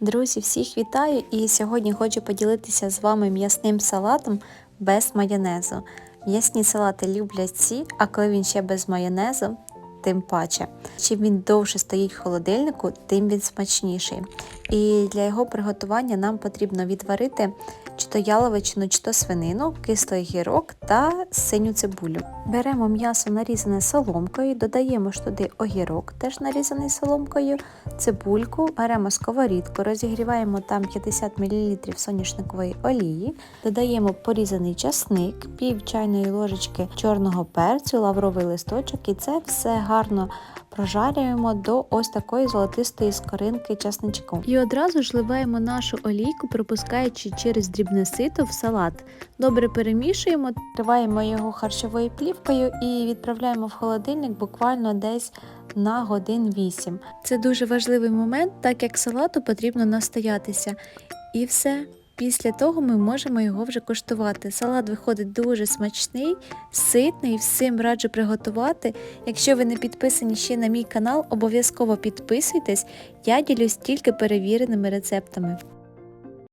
Друзі, всіх вітаю і сьогодні хочу поділитися з вами м'ясним салатом без майонезу. М'ясні салати люблять всі, а коли він ще без майонезу, тим паче. Чим він довше стоїть в холодильнику, тим він смачніший. І для його приготування нам потрібно відварити чи то яловичину, чи то свинину, кислий гірок та синю цибулю. Беремо м'ясо нарізане соломкою, додаємо ж туди огірок, теж нарізаний соломкою, цибульку, беремо сковорідку, розігріваємо там 50 мл соняшникової олії, додаємо порізаний часник, пів чайної ложечки чорного перцю, лавровий листочок і це все гарно прожарюємо до ось такої золотистої скоринки часничку. І одразу ж ливаємо нашу олійку, пропускаючи через дрібне сито в салат. Добре перемішуємо, триваємо його харчовою плівкою і відправляємо в холодильник буквально десь на годин 8. Це дуже важливий момент, так як салату потрібно настоятися. І все. Після того ми можемо його вже коштувати. Салат виходить дуже смачний, ситний, всім раджу приготувати. Якщо ви не підписані ще на мій канал, обов'язково підписуйтесь. Я ділюсь тільки перевіреними рецептами.